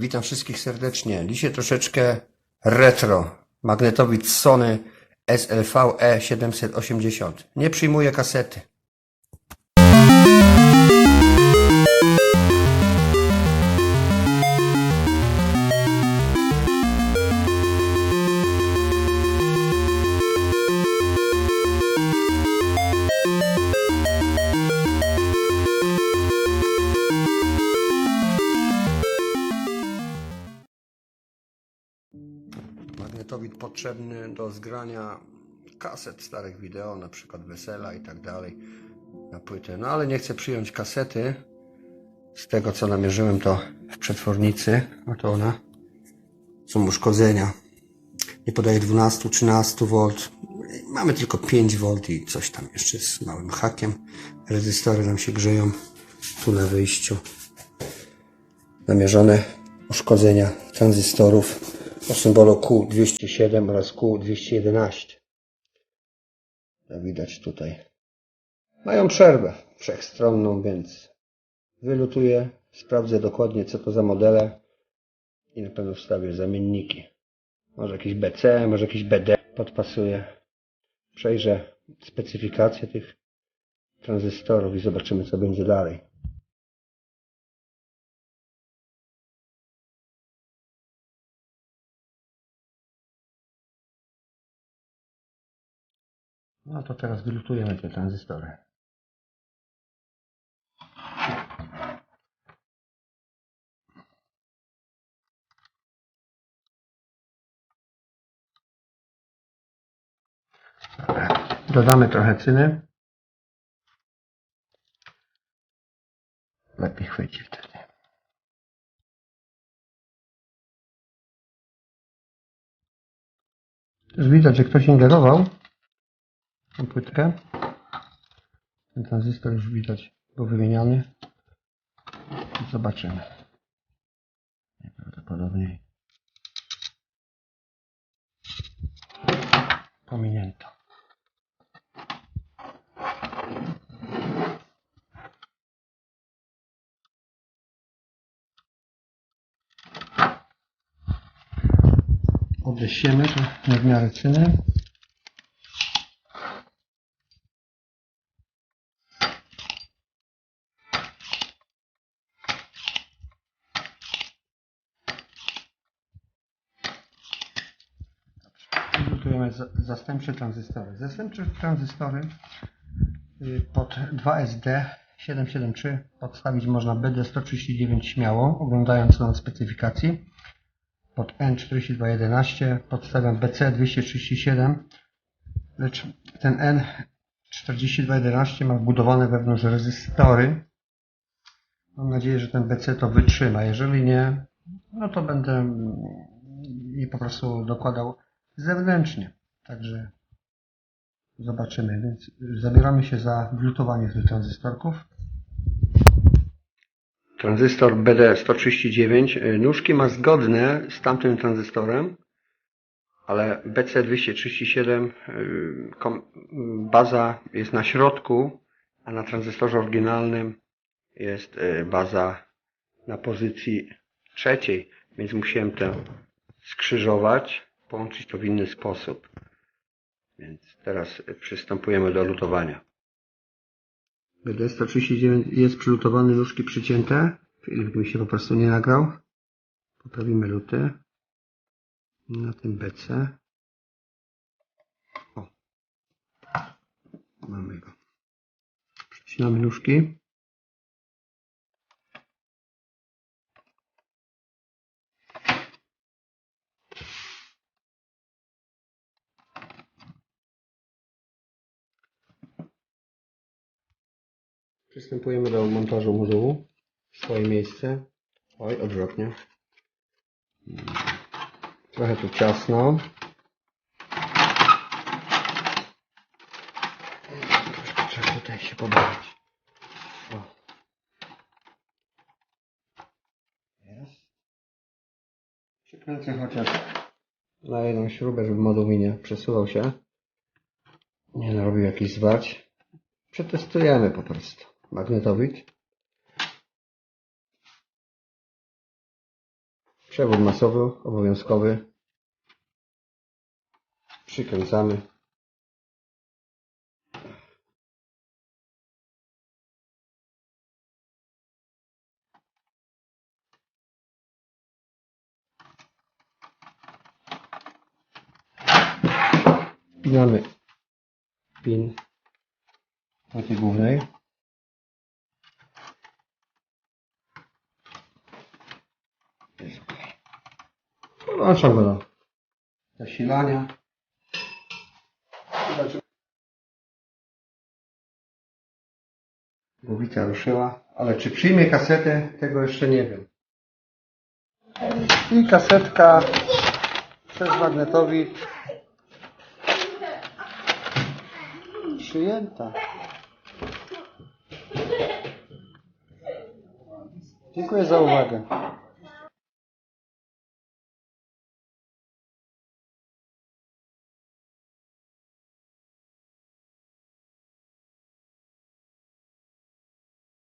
Witam wszystkich serdecznie. Dzisiaj troszeczkę retro. Magnetowid Sony SLV E780. Nie przyjmuję kasety. Potrzebny do zgrania kaset starych wideo, na przykład wesela i tak dalej na płytę. No ale nie chcę przyjąć kasety. Z tego co namierzyłem to w przetwornicy, oto ona, są uszkodzenia. Nie podaje 12-13 V. Mamy tylko 5 V i coś tam jeszcze z małym hakiem. Rezystory nam się grzeją tu na wyjściu namierzone uszkodzenia tranzystorów o symbolu Q207 oraz Q211. Jak widać tutaj. Mają przerwę wszechstronną, więc wylutuję, sprawdzę dokładnie co to za modele i na pewno wstawię zamienniki. Może jakieś BC, może jakieś BD podpasuję. Przejrzę specyfikację tych tranzystorów i zobaczymy co będzie dalej. No to teraz wylutujemy te tranzystory. Dodamy trochę cyny. Lepiej chwyci wtedy. Już widać, że ktoś ingerował tą płytkę. Ten tranzystor już widać był wymieniany. Zobaczymy. Najprawdopodobniej pominięto. Odesiemy to nie w miarę cyny. Za- zastępcze tranzystory. Zastępcze tranzystory y, pod 2SD 773 podstawić można BD139 śmiało, oglądając na specyfikacji. Pod N4211 podstawiam BC237, lecz ten N4211 ma wbudowane wewnątrz rezystory. Mam nadzieję, że ten BC to wytrzyma. Jeżeli nie, no to będę mm, je po prostu dokładał zewnętrznie. Także zobaczymy. Więc zabieramy się za wlutowanie tych tranzystorków. Tranzystor BD139 y, nóżki ma zgodne z tamtym tranzystorem, ale BC237 y, y, baza jest na środku, a na tranzystorze oryginalnym jest y, baza na pozycji trzeciej, więc musiałem to skrzyżować, połączyć to w inny sposób. Więc teraz przystępujemy do lutowania. BD139 jest przylutowany, nóżki przycięte. Filmik mi się po prostu nie nagrał. Poprawimy luty. Na tym BC. O. Mamy go. Przycinamy nóżki. Przystępujemy do montażu modułu. Swoje miejsce. Oj, odwrotnie. Trochę tu ciasno. Troszkę trzeba tutaj się pobawić. Przykręcę chociaż na jedną śrubę, żeby moduł mi nie przesuwał się. Nie narobił jakichś zwarć. Przetestujemy po prostu. Magnetowid. Przewód masowy, obowiązkowy. Przykręcamy. Wpinamy pin płyty głównej. Włączam go do zasilania. Głowica ruszyła, ale czy przyjmie kasetę, tego jeszcze nie wiem. I kasetka przez magnetowid przyjęta. Dziękuję za uwagę.